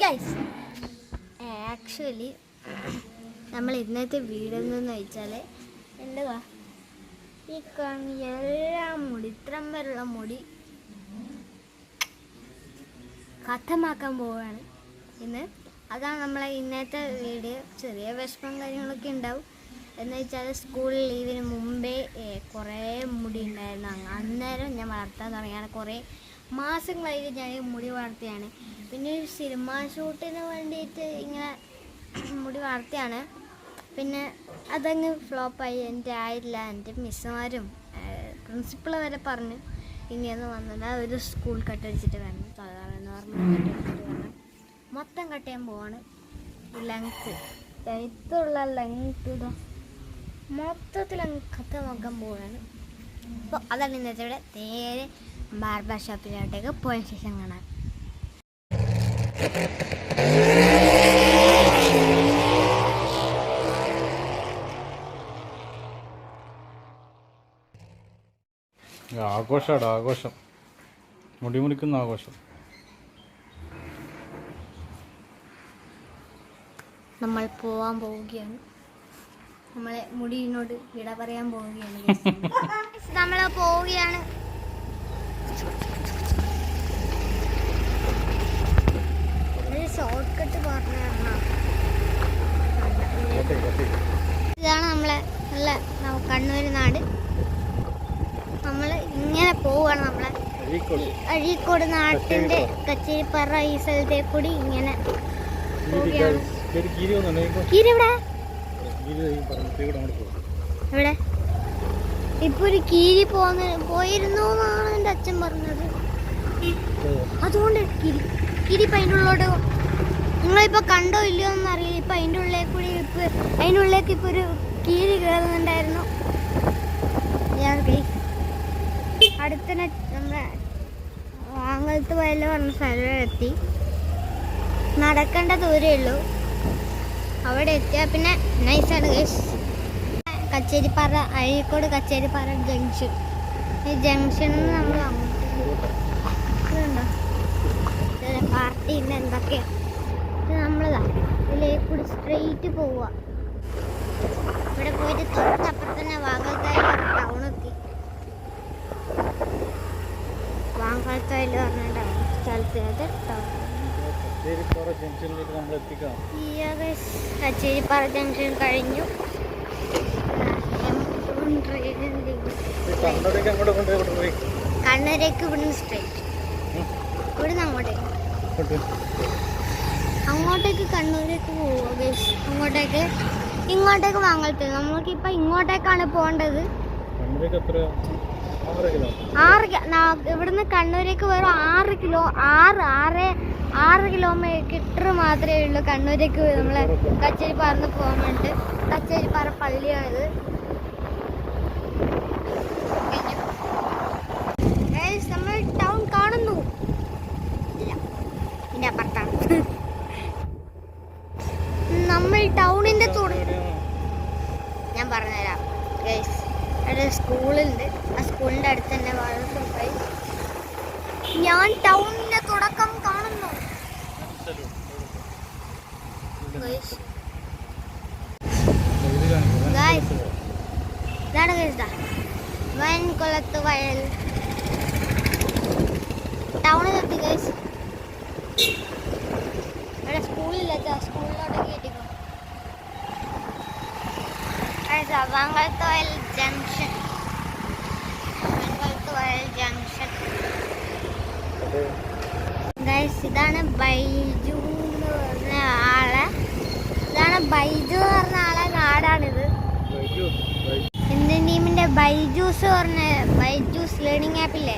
Guys actually നമ്മൾ ഇന്നത്തെ video എന്ന് വെച്ചാൽ എന്തുവാ? ഈ കാണുന്ന എല്ലാ മുടി ഇത്രം വരെയുള്ള മുടി കഥമാക്കാൻ പോവുകയാണ്. ഇന്ന് അതാണ് നമ്മളെ ഇന്നത്തെ വീഡിയോ ചെറിയ വിഷമം കാര്യങ്ങളൊക്കെ ഉണ്ടാവും. എന്ന് വെച്ചാൽ സ്കൂൾ ലീവിന് മുമ്പേ കുറേ മുടി ഉണ്ടായിരുന്നു. അന്നേരം ഞാൻ വളർത്താൻ തുടങ്ങിയാണ് കുറേ മാസങ്ങളായിട്ട് ഞാൻ മുടി വളർത്തിയാണ്. പിന്നെ ഒരു സിനിമ ഷൂട്ടിന് വേണ്ടിയിട്ട് ഇങ്ങനെ മുടി വളർത്തിയാണ്. പിന്നെ അതങ്ങ് ഫ്ലോപ്പായി. എന്റെ ആയില്ല. എന്റെ മിസ്സുമാരും പ്രിൻസിപ്പൾ വരെ പറഞ്ഞു ഇങ്ങനെ വന്നില്ല ഒരു സ്കൂൾ കട്ടടിച്ചിട്ട് വരണം. സാധാരണ നോർമൽ കട്ടടിച്ചിട്ട് വരണം. മൊത്തം കട്ട് ചെയ്യാൻ പോവാണ്. ലെങ്ത്ത് ലെങ്ത്തുള്ള ലെങ്ത്ത് ഇതാ. മൊത്തത്തിൽ അങ്ങ് കത്ത് നോക്കാൻ പോവാണ്. അപ്പോൾ അതാണ് ഇന്നത്തെ ഇവിടെ. നേരെ ബാർബർ ഷോപ്പിലോട്ടേക്ക് പോയ ശേഷം കാണാം. ആഘോഷാണ് ആഘോഷം. മുടി മുറിക്കുന്ന ആഘോഷം. നമ്മൾ പോവാൻ പോവുകയാണ്. നമ്മളെ മുടിയിനോട് വിട പറയാൻ പോവുകയാണ്. നമ്മൾ പോവുകയാണ്. ഷോർട്ട് കട്ട് പറഞ്ഞു ഇതാണ് നമ്മളെ നല്ല കണ്ണൂര് കണ്ണൂർ നാട്. നമ്മൾ ഇങ്ങനെ പോവുകയാണ് നമ്മളെ. അഴീക്കോട്. നാട്ടിന്റെ കച്ചേരിപ്പാറ ഈ സ്ഥലത്തെ കൂടി ഇങ്ങനെ എവിടെ? ഇപ്പൊ ഒരു കീരി പോന്ന് പോയിരുന്നു എന്നാണ് എന്റെ അച്ഛൻ പറഞ്ഞത്. അതുകൊണ്ട് കിരി കിരി ഇപ്പൊ അതിന്റെ ഉള്ളോട്ട് നിങ്ങളിപ്പോ കണ്ടോ ഇല്ലയോ എന്ന് അറിയില്ല ഇപ്പൊ അതിന്റെ ഉള്ളിലേക്ക് കൂടി ഇപ്പൊ അതിന്റെ ഉള്ളിലേക്ക് ഇപ്പൊ ഒരു കീരി കയറുന്നുണ്ടായിരുന്നു അടുത്തന്നെ നമ്മുടെ വാങ്ങലത്ത് വയൽ പറഞ്ഞ സ്ഥലത്തെത്തി നടക്കേണ്ട ദൂരേ ഉള്ളൂ. അവിടെ എത്തിയാൽ പിന്നെ നൈസാണ് ഗൈസ് കച്ചേരിപ്പാറ അഴീക്കോട് കച്ചേരിപ്പാറ ജംഗ്ഷൻ ഈ ജംഗ്ഷനിൽ നിന്ന് നമ്മൾ അങ്ങോട്ട് പാർട്ടി ഇന്ന് എന്തൊക്കെയാണ് നമ്മളതാ. ഇതിലേക്ക് കൂടി സ്ട്രെയിറ്റ് പോവുക ഇവിടെ പോയിട്ട് തൊട്ടപ്പുറത്ത് തന്നെ വാങ്ങൽക്കായ ടൗണെത്തി വാങ്ങൽക്കായൽ പറഞ്ഞ ടൗൺ സ്ഥലത്ത് അത് ടൗൺ കച്ചേരിപ്പാറ ജംഗ്ഷൻ കഴിഞ്ഞു. കണ്ണൂരേക്ക് ഇവിടുന്ന് സ്ട്രെയിറ്റ് ഇവിടുന്ന് അങ്ങോട്ടേക്ക്. അങ്ങോട്ടേക്ക് കണ്ണൂരേക്ക് പോവുക ഗൈസ് അങ്ങോട്ടേക്ക്. ഇങ്ങോട്ടേക്ക് വാങ്ങലത്ത് നമുക്കിപ്പോൾ ഇങ്ങോട്ടേക്കാണ് പോകേണ്ടത് ആറ് ഇവിടുന്ന് കണ്ണൂരേക്ക് വെറും ആറ് കിലോ ആറ് ആറ് ആറ് കിലോമീറ്റർ മാത്രമേ ഉള്ളൂ കണ്ണൂരേക്ക് നമ്മളെ കച്ചേരിപ്പാറന്ന് പോകാൻ വേണ്ടിട്ട്. കച്ചേരിപ്പാറ പള്ളിയാണിത് കഴിഞ്ഞു. Guys, നമ്മൾ ടൗൺ കാണുന്നു ഇല്ല ഇതിന്റെ അപ്പുറത്താണ് നമ്മൾ ടൗണിന്റെ തുടങ്ങി ഞാൻ പറഞ്ഞുതരാം ഗൈസ് അവിടെ സ്കൂളുണ്ട് ആ സ്കൂളിന്റെ അടുത്ത് തന്നെ വളരെ പോയി. ഞാൻ ടൗണിന്റെ തുടക്കം കാണുന്നു. ഇതാണ് വൻകുളത്ത് വയൽ. ടൗണിലെത്തി guys Vangathoyal junction. Vangathoyal junction. Guys ഇതാണ് ബൈജു എന്ന് പറഞ്ഞ ആളെ. ഇതാണ് ബൈജു എന്ന് പറഞ്ഞ ആളെ നാടാണിത് ഇന്ത്യൻ ടീമിന്റെ ബൈജൂസ് പറഞ്ഞ ബൈജൂസ് ലേണിംഗ് ആപ്പില്ലേ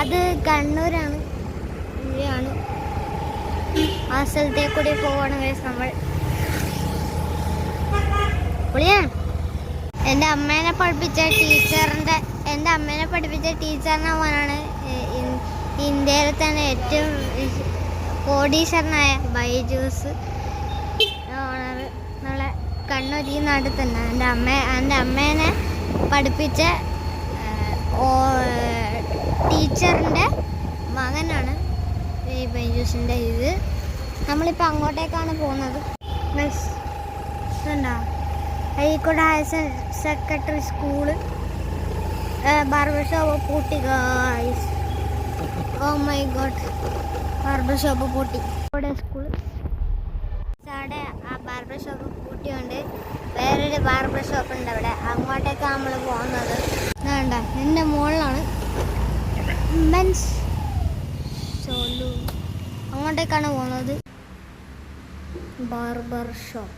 അത് കണ്ണൂരാണ്. ഇന്ത്യയാണ് ആ സ്ഥലത്തേക്ക് കൂടി പോവാണ് ഗൈസ് നമ്മൾ. പൊളിയാണ്. എന്റെ അമ്മേനെ പഠിപ്പിച്ച ടീച്ചറിന്റെ എന്റെ അമ്മേനെ പഠിപ്പിച്ച ടീച്ചറിന്റെ മോനാണ് ഇന്ത്യയിൽ തന്നെ ഏറ്റവും കോടീശ്വരനായ ബൈജൂസ് ഓണർ നമ്മളെ കണ്ണൂർ ഈ നാട്ടിൽ തന്നെ എന്റെ അമ്മ എന്റെ അമ്മേനെ പഠിപ്പിച്ച ടീച്ചറിന്റെ മകനാണ് ഈ ബൈജൂസിന്റെ ഇത്. നമ്മളിപ്പോൾ അങ്ങോട്ടേക്കാണ് പോകുന്നത്. Guys, ഇതുണ്ടോ? Azhikode higher school barber shop പൂട്ടി guys oh my God barber shop പൂട്ടി ഇവിടെ സ്കൂൾ അവിടെ ആ ബാർബർ ഷോപ്പ് പൂട്ടിയുണ്ട് വേറൊരു ബാർബർ ഷോപ്പ് ഉണ്ട് അവിടെ. അങ്ങോട്ടേക്കാണ് നമ്മൾ പോകുന്നത്. വേണ്ട എന്റെ മുകളിലാണ് മെൻസ് സോലു അങ്ങോട്ടേക്കാണ് പോകുന്നത്. ബാർബർ ഷോപ്പ്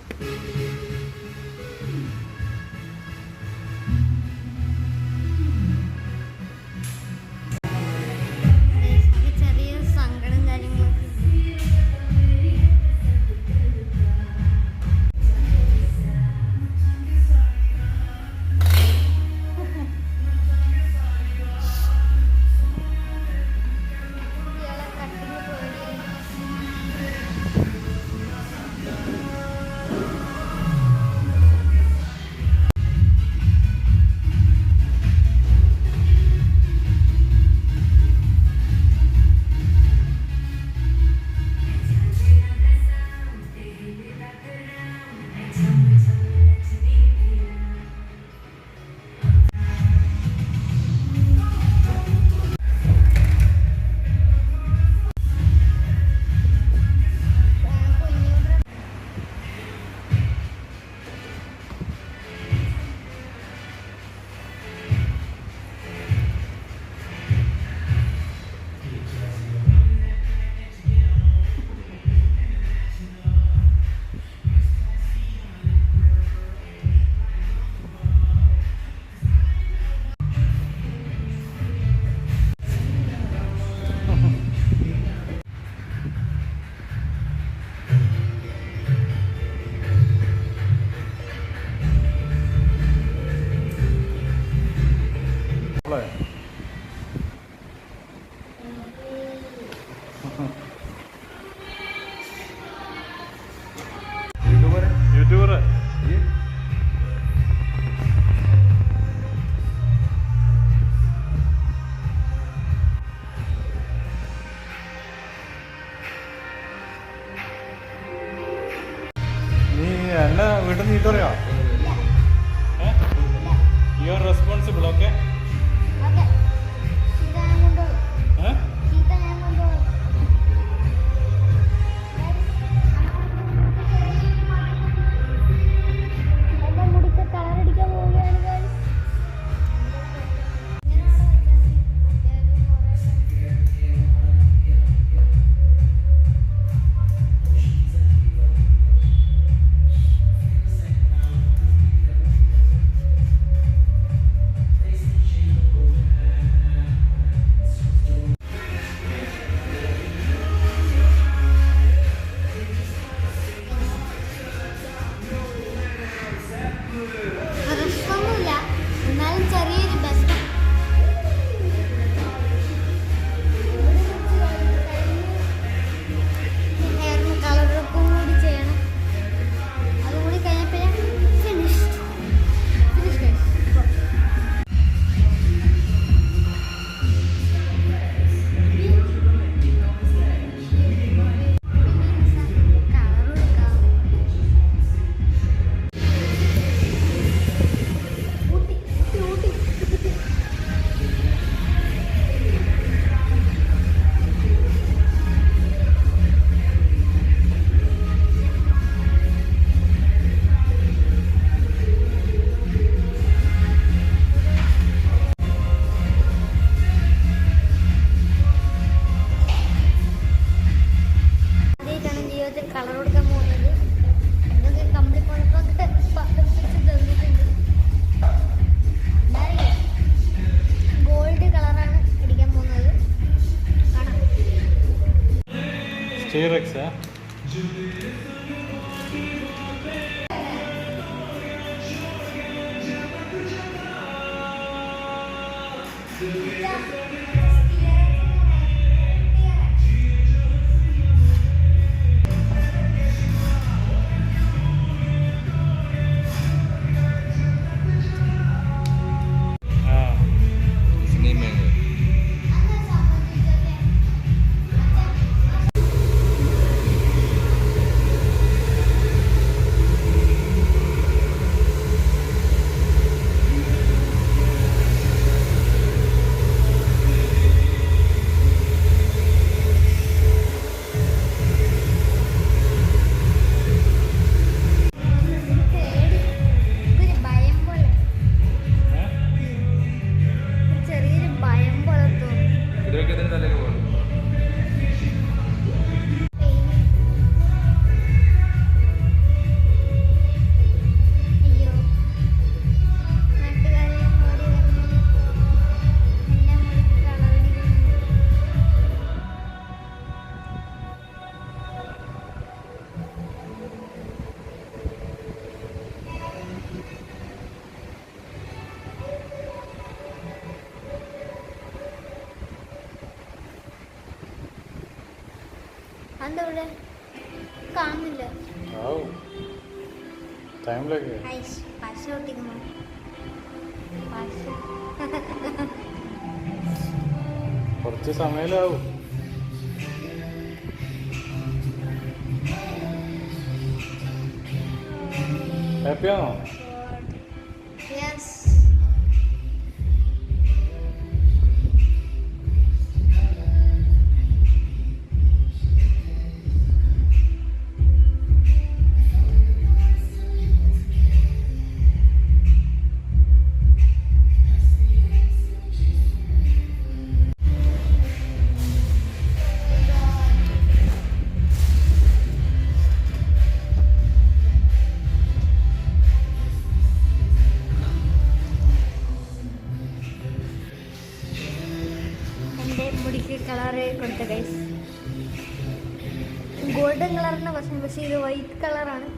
லிரிக்ஸை അതെന്താ ഇവിടെ കാണുന്നില്ല ടൈം പശ കുറച്ച് സമയമാവും ഹാപ്പിയാണോ? എന്റെ മുടിക്ക് കളറ് കൊടുത്ത ഗൈസ് ഗോൾഡൻ കളറിന്റെ പക്ഷേ പക്ഷേ ഇത് വൈറ്റ് കളറാണ്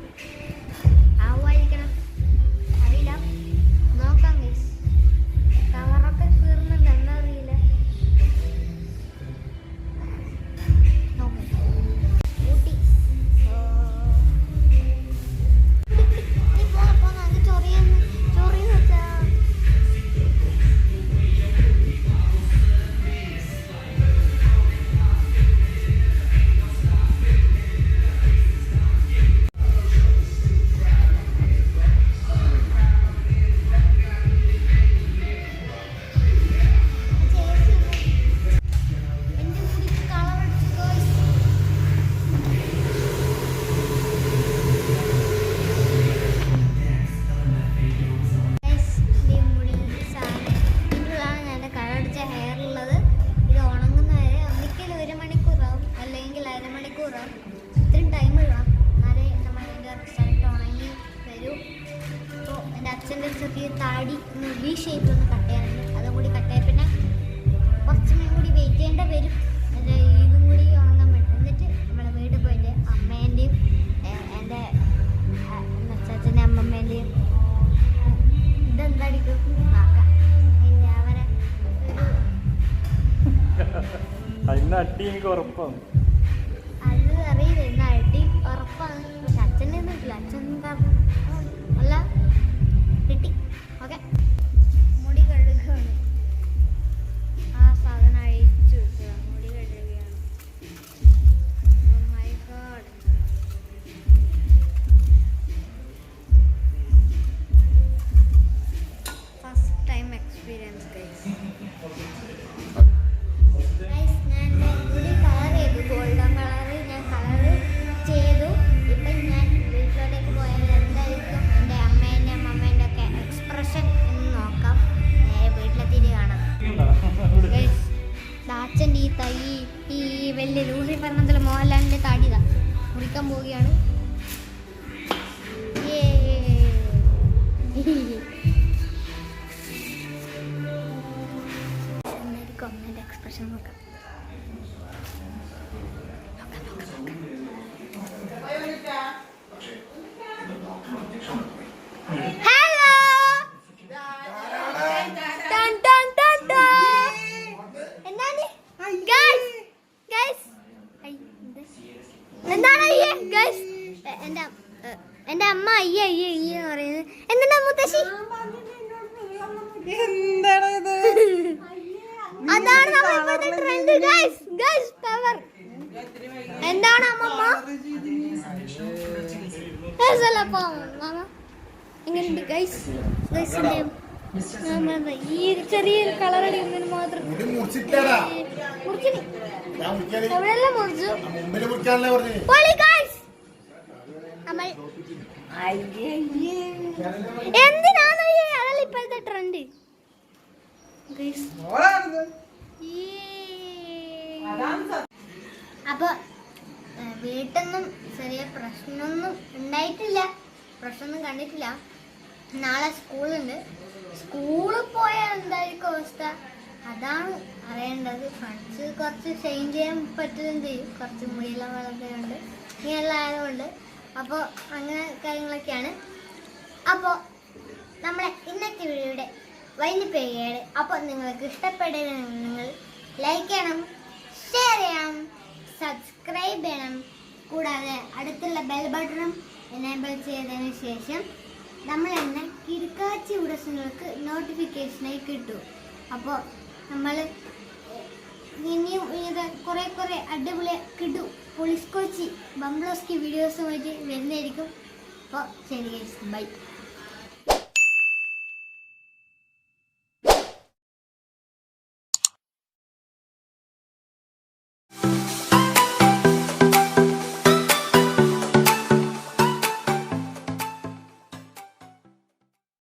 അരമണിക്കൂറാവും ഇത്രയും ടൈം ഇടാം എന്നാലേ നമ്മൾ അതിന്റെ റിസൾട്ട് ഉണങ്ങി വരൂ. അപ്പോൾ എന്റെ അച്ഛന്റെ ചെറിയ താടി ഒന്ന് വി ഷേപ്പിൽ ഒന്ന് കട്ട് ചെയ്യാനുണ്ട്. അതും കൂടി കട്ട് ചെയ്യാൻ പിന്നെ കുറച്ച് സമയം കൂടി വെയിറ്റ് ചെയ്യേണ്ട വരും. എന്റെ ഇതും കൂടി ഉണങ്ങാൻ വേണ്ടി. എന്നിട്ട് നമ്മളെ വീട് പോയിട്ട് അമ്മേന്റെയും എന്റെ അച്ഛന്റെ അമ്മമ്മേന്റെയും ഇതെന്തായിരിക്കും നോക്കാം അതിന്റെ അവരെ ഇന്ന് അട്ടി എനിക്ക് ഉറപ്പാണ്. മുറിക്കാൻ പോവുകയാണ് Guys, അല്ല അപ്പൊ മാമ എങ്ങനെയുണ്ട് ഗൈസ് ഗൈസിന്റെ ഈ ചെറിയൊരു കളർ അടിക്കുന്നതിന് മാത്രം. എവിടെയെല്ലാം മുറിച്ചു? എന്തിനാണ് അതല്ല ഇപ്പോഴത്തെ ട്രെൻഡ്. അപ്പൊ വീട്ടിൽ നിന്നും ചെറിയ പ്രശ്നമൊന്നും ഉണ്ടായിട്ടില്ല. പ്രശ്നമൊന്നും കണ്ടിട്ടില്ല. നാളെ സ്കൂളുണ്ട്. സ്കൂളിൽ പോയാൽ എന്തായിരിക്കും അവസ്ഥ? അതാണ് അറിയേണ്ടത്. ഫ്രണ്ട്സ് കുറച്ച് ചേഞ്ച് ചെയ്യാൻ പറ്റുകയും ചെയ്യും കുറച്ച് മുടിയെല്ലാം വളർത്തുന്നുണ്ട്. ഇങ്ങനെയെല്ലാം ആയതുകൊണ്ട്. അപ്പോൾ അങ്ങനെ കാര്യങ്ങളൊക്കെയാണ്. അപ്പോൾ നമ്മളെ ഇന്നത്തെ വീഡിയോയുടെ ചെയ്യുകയാണ് അപ്പോൾ നിങ്ങൾക്ക് ഇഷ്ടപ്പെടുന്ന നിങ്ങൾ ലൈക്ക് ചെയ്യണം ഷെയർ ചെയ്യണം. സബ്സ്ക്രൈബ് ചെയ്യണം. കൂടാതെ അടുത്തുള്ള ബെൽ ബട്ടണും എനേബിൾ ചെയ്തതിന് ശേഷം നമ്മൾ തന്നെ കിടക്കാച്ചി ഉടസങ്ങൾക്ക് നോട്ടിഫിക്കേഷനായി കിട്ടും. അപ്പോൾ നമ്മൾ ഇനിയും ഇത് കുറേ കുറേ അടിപൊളി കിടു പൊളിസ്കോച്ചി ബംബ്ലോസ്കി വീഡിയോസുമായിട്ട് വരുന്നതായിരിക്കും. അപ്പോൾ ശരി ബൈ